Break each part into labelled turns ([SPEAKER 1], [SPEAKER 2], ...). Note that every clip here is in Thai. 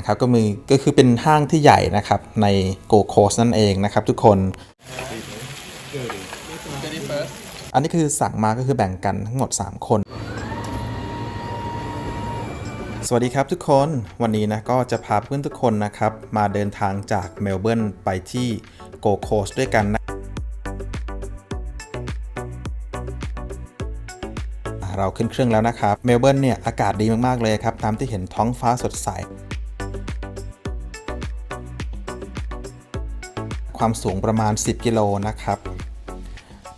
[SPEAKER 1] นะครับก็มีก็คือเป็นห้างที่ใหญ่นะครับในโกโคสนั่นเองนะครับทุกคนอันนี้คือสั่งมาก็คือแบ่งกันทั้งหมด 3 คน สวัสดีครับทุกคนวันนี้นะก็จะพาเพื่อนทุกคนนะครับมาเดินทางจากเมลเบิร์นไปที่โกโคสด้วยกันนะเราขึ้นเครื่องแล้วนะครับ เมลเบิร์นเนี่ยอากาศดีมาก ๆ เลยครับ ตามที่เห็นท้องฟ้าสดใส ความสูงประมาณ 10 กิโลนะครับ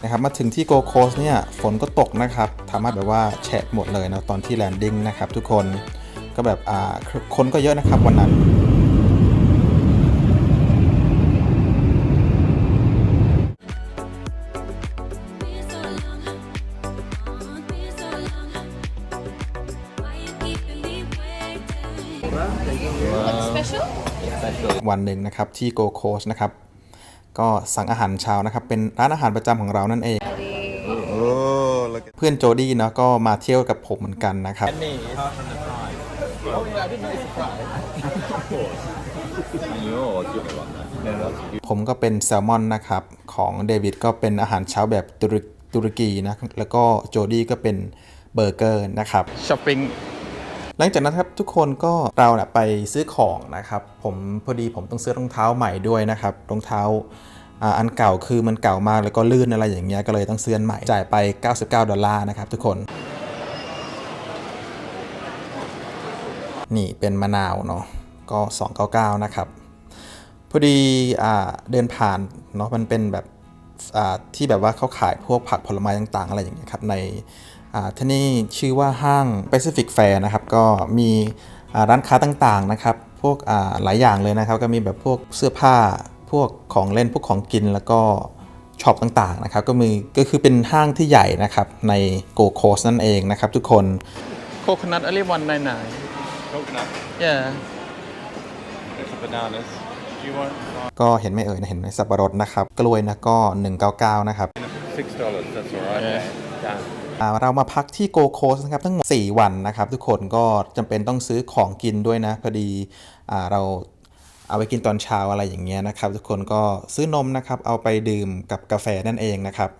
[SPEAKER 1] นะครับ มาถึงที่โกโคสเนี่ยฝนก็ตกนะครับทำให้แบบว่าแฉะหมดเลยนะตอนที่แลนดิ้งนะครับ ทุกคนก็แบบอ่าคนก็เยอะนะครับวันนั้น
[SPEAKER 2] Been so long, oh, been so long. Why you keeping me waiting?
[SPEAKER 1] วันหนึ่งนะครับที่โกโคสนะครับ ก็สั่งอาหารเช้านะครับ เป็นร้านอาหารประจำของเรานั่นเองเพื่อนโจดี้เนาะก็มาเที่ยวกับผมเหมือนกันนะครับ ผมก็เป็นแซลมอนนะครับ ของเดวิดก็เป็นอาหารเช้าแบบตุรตุรกีนะ แล้วก็โจดี้ก็เป็นเบอร์เกอร์นะครับ
[SPEAKER 3] ช้อปปิ้ง
[SPEAKER 1] หลังจากนั้นครับทุกคนก็เราเนี่ยไปซื้อของนะครับผมพอดีผมต้องซื้อรองเท้าใหม่ด้วยนะครับรองเท้าอันเก่าคือมันเก่ามากแล้วก็ลื่นอะไรอย่างเงี้ยก็เลยต้องซื้อใหม่จ่ายไป 99 ดอลลาร์นะครับทุกคน นี่เป็นมะนาวเนาะก็ 299 นะครับพอดีอเดินผ่านเนาะมันเป็นแบบที่แบบว่าเขาขายพวกผักผลไม้ต่างๆ อะไรอย่างเงี้ยครับใน ที่นี่ชื่อว่าห้าง Pacific Fair นะครับ ก็มีอ่าร้านค้าต่างๆนะครับ พวกอ่าหลายอย่างเลยนะครับ ก็มีแบบพวกเสื้อผ้า พวกของเล่น พวกของกิน แล้วก็ช็อปต่างๆนะครับ ก็มีก็คือเป็นห้างที่ใหญ่นะครับในโกโคสนั่นเองนะครับทุกคน
[SPEAKER 3] โคคนัทอะไรวันนายนาย
[SPEAKER 4] Coconut,
[SPEAKER 3] yeah
[SPEAKER 4] there's bananas. Do you want
[SPEAKER 1] ก็เห็นไหม่เอ่ยนะเห็นไหมสับปะรดนะครับ กล้วยนะก็ 199 นะครับ
[SPEAKER 4] six dollars? That's all right.
[SPEAKER 3] Yeah.
[SPEAKER 4] Done.
[SPEAKER 1] อ่าเรามาพักที่โกโคสนะครับทั้งหมด 4 วันนะครับ ทุกคนก็จำเป็นต้องซื้อของกินด้วยนะพอดีอ่าเราเอาไปกินตอนเช้าอะไรอย่างเงี้ยนะครับ ทุกคนก็ซื้อนมนะครับ เอาไปดื่มกับกาแฟนั่นเองนะครับ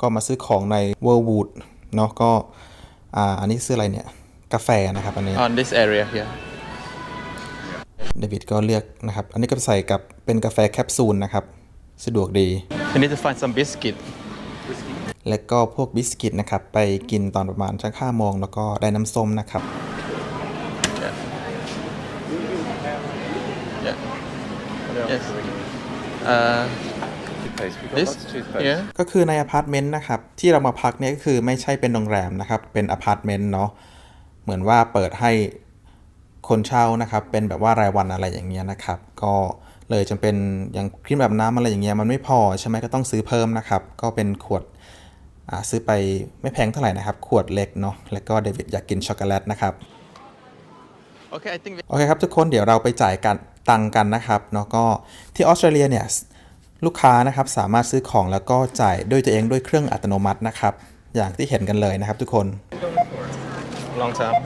[SPEAKER 1] ก็มาซื้อของใน Worldwood เนาะก็อ่าอันนี้ซื้ออะไรเนี่ยกาแฟนะครับอันนี้
[SPEAKER 3] on this area here
[SPEAKER 1] เดวิดก็เลือกนะครับ อันนี้ก็ใส่กับเป็นกาแฟแคปซูลนะครับ สะดวกดี
[SPEAKER 3] we need to find some biscuit
[SPEAKER 1] และก็พวกบิสกิตนะครับ ไปกินตอนประมาณชักห้าโมงแล้วก็ได้น้ำส้มนะครับ
[SPEAKER 3] yeah yeah yes uh
[SPEAKER 4] Toothpaste. We've got
[SPEAKER 3] this
[SPEAKER 4] lots of toothpaste.
[SPEAKER 3] yeah
[SPEAKER 1] ก็คือในอพาร์ตเมนต์นะครับ ที่เรามาพักเนี่ยก็คือไม่ใช่เป็นโรงแรมนะครับ เป็นอพาร์ตเมนต์เนาะเหมือนว่าเปิดให้คนเช่านะครับ เป็นแบบว่ารายวันอะไรอย่างเงี้ยนะครับ ก็เลยจำเป็นอย่างครีมแบบน้ำอะไรอย่างเงี้ยมันไม่พอใช่ไหมก็ต้องซื้อเพิ่มนะครับ ก็เป็นขวดอ่า ซื้อไปไม่แพงเท่าไหร่นะครับ ขวดเล็กเนาะแล้วก็เดวิดอยากกินช็อกโกแลตนะครับ
[SPEAKER 3] okay I think we
[SPEAKER 1] โอเคครับทุกคนเดี๋ยวเราไปจ่ายกันตังค์กันนะครับเนาะก็ที่ออสเตรเลียเนี่ยลูกค้านะครับสามารถซื้อของแล้วก็จ่ายด้วยตัวเองด้วยเครื่องอัตโนมัตินะครับ อย่างที่เห็นกันเลยนะครับทุกคน
[SPEAKER 3] long time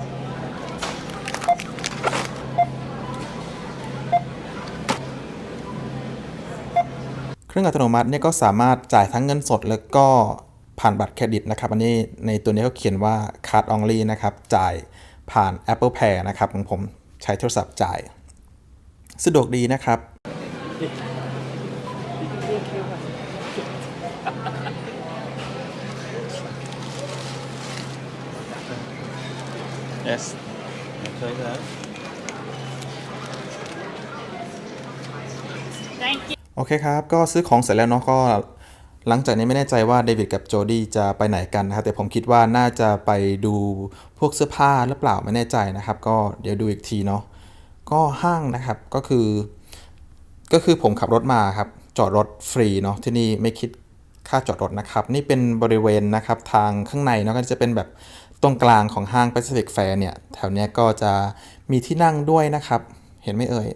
[SPEAKER 1] เครื่องอัตโนมัติเนี่ยก็สามารถจ่ายทั้งเงินสดแล้วก็ ผ่านบัตรเครดิตนะครับ อันนี้ในตัวนี้เขาเขียนว่า card only นะครับ จ่ายผ่าน Apple Pay นะครับของผมใช้โทรศัพท์จ่าย สะดวกดีนะครับ
[SPEAKER 3] yes
[SPEAKER 4] Take that.
[SPEAKER 1] โอเคครับ ก็ซื้อของเสร็จแล้วเนาะก็ หลังจากนี้ไม่แน่ใจว่าเดวิดกับโจดี้จะไปไหนกันนะครับ แต่ผมคิดว่าน่าจะไปดูพวกเสื้อผ้าหรือเปล่าไม่แน่ใจนะครับ ก็เดี๋ยวดูอีกทีเนาะก็ห้างนะครับก็คือ ก็คือผมขับรถมาครับ จอดรถฟรีเนาะที่นี่ไม่คิดค่าจอดรถนะครับ นี่เป็นบริเวณนะครับทางข้างในเนาะก็จะเป็นแบบตรงกลางของห้าง Pacific Fair เนี่ย แถวเนี้ยก็จะมีที่นั่งด้วยนะครับ เห็นไหมเอ่ย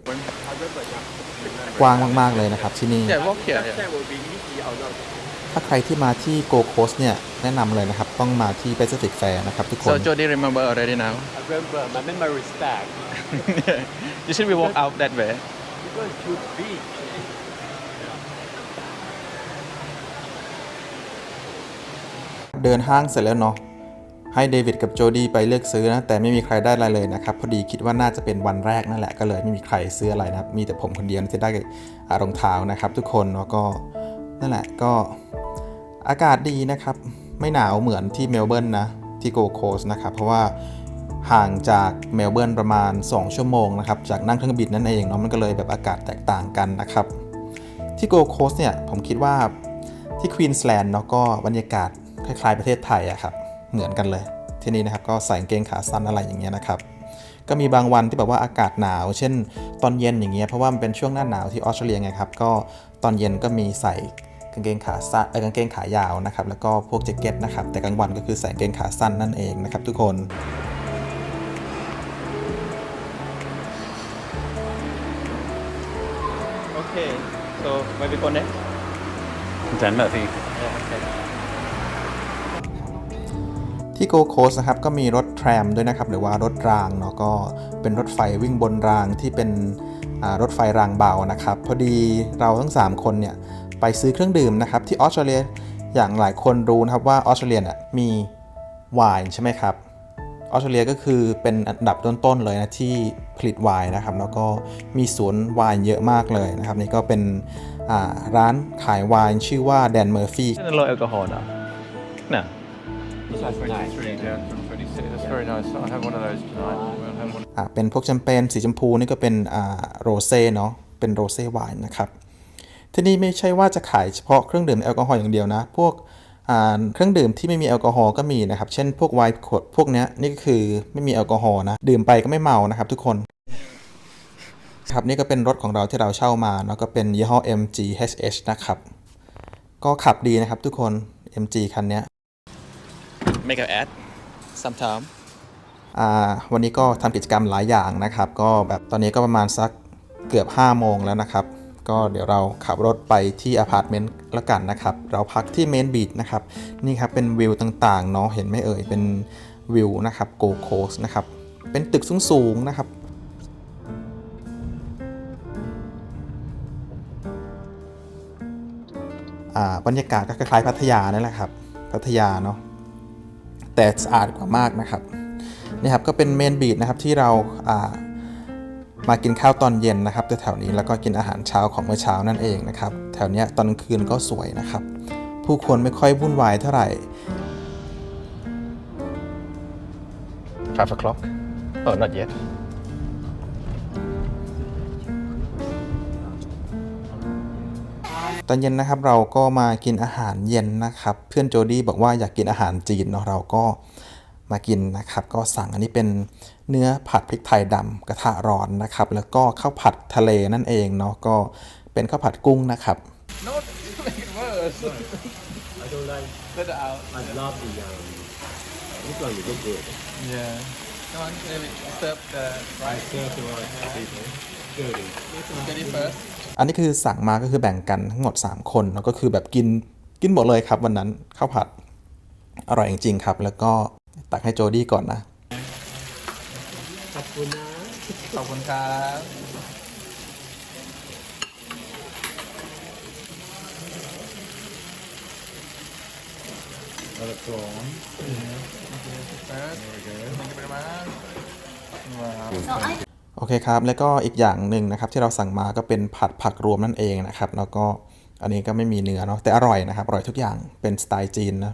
[SPEAKER 1] กว้างมาก ๆ เลยนะครับที่นี่
[SPEAKER 3] yeah walk here yeah
[SPEAKER 1] ถ ถ้าใครที่มาที่โกโคสเนี่ยแนะนำเลยนะครับ ต้องมาที่ Pacific Fair นะครับทุกคน
[SPEAKER 3] So Jody remember already now.
[SPEAKER 4] I remember my memory is back.
[SPEAKER 3] you should we walk out that way.
[SPEAKER 4] Because too big.
[SPEAKER 1] เดินห้างเสร็จแล้วเนาะให้เดวิดกับโจดี้ไปเลือกซื้อนะ แต่ไม่มีใครได้อะไรเลยนะครับ พอดีคิดว่าน่าจะเป็นวันแรกนั่นแหละก็เลยไม่มีใครซื้ออะไรนะครับ มีแต่ผมคนเดียวที่ได้อ่ารองเท้านะครับ ทุกคนแล้วก็นั่นแหละก็ อากาศดีนะครับ ไม่หนาวเหมือนที่เมลเบิร์นนะ ที่โกโคสนะครับ เพราะว่าห่างจากเมลเบิร์นประมาณ 2 ชั่วโมงนะครับ จากนั่งเครื่องบินนั่นเองเนาะมันก็เลยแบบอากาศแตกต่างกันนะครับ ที่โกโคสเนี่ยผมคิดว่าที่ควีนสแลนด์เนาะก็บรรยากาศคล้ายๆประเทศไทยอะครับเหมือนกันเลย ที่นี่นะครับก็ใส่กางเกงขาสั้นอะไรอย่างเงี้ยนะครับก็มีบางวันที่แบบว่าอากาศหนาว เช่น ตอนเย็นอย่างเงี้ยเพราะว่ามันเป็นช่วงหน้าหนาวที่ออสเตรเลียไงครับ ก็ตอนเย็นก็มีใส่างเกงขาสั้นเอ่อกางเกงขายาวนะครับแล้วก็พวกแจ็คเก็ตนะครับแต่กลางวันก็คือใส่กางเกงขาสั้นนั่นเองนะครับทุกคน
[SPEAKER 3] Okay. So where we go next?
[SPEAKER 4] Denmark.
[SPEAKER 3] Yeah, okay.
[SPEAKER 1] ที่โกโคสนะครับก็มีรถแทรมด้วยนะครับหรือว่ารถรางเนาะก็เป็นรถไฟวิ่งบนรางที่เป็นอ่ารถไฟรางเบานะครับ พอดีเราทั้ง 3 คนเนี่ย ไปซื้อเครื่องดื่มนะครับที่ออสเตรเลียอย่างหลายคนรู้นะครับว่าออสเตรเลียน่ะมีไวน์ใช่ไหมครับออสเตรเลียก็คือเป็นอันดับต้นๆเลยนะที่ผลิตไวน์นะครับแล้วก็มีสวนไวน์เยอะมากเลยนะครับนี่ก็เป็นอ่าร้านขายไวน์ชื่อว่าแดนเมอร์ฟี่
[SPEAKER 3] Low alcohol now. No.
[SPEAKER 4] That's nice.
[SPEAKER 3] Yeah, from 26. That's very nice. I'll have one of those tonight. We'll have one.
[SPEAKER 1] อ่าเป็นพวกแชมเปญสีชมพูนี่ก็เป็นอ่าโรเซ่เนาะเป็นโรเซ่ไวน์นะครับ ที่นี่ไม่ใช่ว่าจะขายเฉพาะเครื่องดื่มแอลกอฮอล์อย่างเดียวนะ พวกอ่าเครื่องดื่มที่ไม่มีแอลกอฮอล์ก็มีนะครับ เช่นพวกไวน์ขวดพวกเนี้ยนี่ก็คือไม่มีแอลกอฮอล์นะ ดื่มไปก็ไม่เมานะครับทุกคนครับนี่ก็เป็นรถของเราที่เราเช่ามาเนาะก็เป็นยี่ห้อ MG HH นะครับ ก็ขับดีนะครับทุกคน MG คันเนี้ย
[SPEAKER 3] Make an ad sometime.
[SPEAKER 1] อ่าวันนี้ก็ทำกิจกรรมหลายอย่างนะครับ ก็แบบตอนนี้ก็ประมาณสักเกือบ5โมงแล้วนะครับ ก็เดี๋ยวเราขับรถไปที่อพาร์ตเมนต์ละกันนะครับ เราพักที่เมนบีชนะครับ นี่ครับเป็นวิวต่างๆเนาะเห็นไหมเอ่ย เป็นวิวนะครับโกโคสนะครับ เป็นตึกสูงๆนะครับอ่าบรรยากาศก็คล้ายๆพัทยานั่นแหละครับ พัทยาเนาะแต่สะอาดกว่ามากนะครับนี่ครับก็เป็นเมนบีดนะครับที่เราอ่า มากินข้าวตอนเย็นนะครับแถวๆนี้แล้วก็กินอาหารเช้าของเมื่อเช้านั่นเองนะครับแถวเนี้ยตอนกลางคืนก็สวยนะครับ ผู้คนไม่ค่อยวุ่นวายเท่าไหร่
[SPEAKER 3] Five o'clock. Oh, not yet.
[SPEAKER 1] ตอนเย็นนะครับเราก็มากินอาหารเย็นนะครับ เพื่อนโจดี้บอกว่าอยากกินอาหารจีนเนาะเราก็ มากินนะครับ ก็สั่งอันนี้เป็นเนื้อผัดพริกไทยดำกระทะร้อนนะครับ แล้วก็ข้าวผัดทะเลนั่นเองเนาะก็เป็นข้าวผัดกุ้งนะครับ
[SPEAKER 5] I love the um, this one is so good.
[SPEAKER 3] Yeah. Come on, David. Serve the rice.
[SPEAKER 5] Serve the rice people. Good.
[SPEAKER 3] Get it first.
[SPEAKER 1] อันนี้คือสั่งมาก็คือแบ่งกันทั้งหมด 3 คนแล้วก็คือแบบกินกินหมดเลยครับวันนั้นข้าวผัดอร่อยจริงๆครับ แล้วก็ ตักให้โจดี้ก่อนนะ
[SPEAKER 5] Kapuna.
[SPEAKER 3] ขอบคุณครับ
[SPEAKER 5] Got a prawn.
[SPEAKER 3] First. Thank you very much. Wow.
[SPEAKER 1] โอเคครับ แล้วก็อีกอย่างหนึ่งนะครับ ที่เราสั่งมาก็เป็นผัดผักรวมนั่นเองนะครับ แล้วก็อันนี้ก็ไม่มีเนื้อเนาะแต่อร่อยนะครับ อร่อยทุกอย่างเป็นสไตล์จีนนะ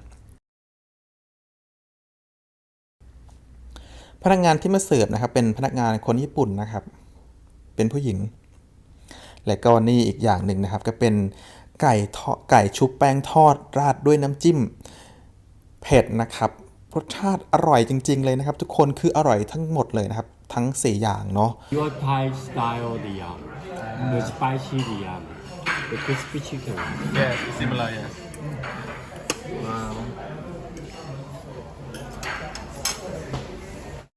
[SPEAKER 1] พนักงานที่มาเสิร์ฟนะครับ เป็นพนักงานคนญี่ปุ่นนะครับ เป็นผู้หญิง และก็นี่อีกอย่างหนึ่งนะครับ ก็เป็นไก่ทอดไก่ชุบแป้งทอดราดด้วยน้ำจิ้มเผ็ดนะครับรสชาติอร่อยจริง ๆ เลยนะครับ ทุกคนคืออร่อยทั้งหมดเลยนะครับ ทั้ง 4 อย่างเนาะ
[SPEAKER 5] Your Thai style the um, the spicy the um, the crispy chicken.
[SPEAKER 3] Yes, similar, yes.
[SPEAKER 5] Wow.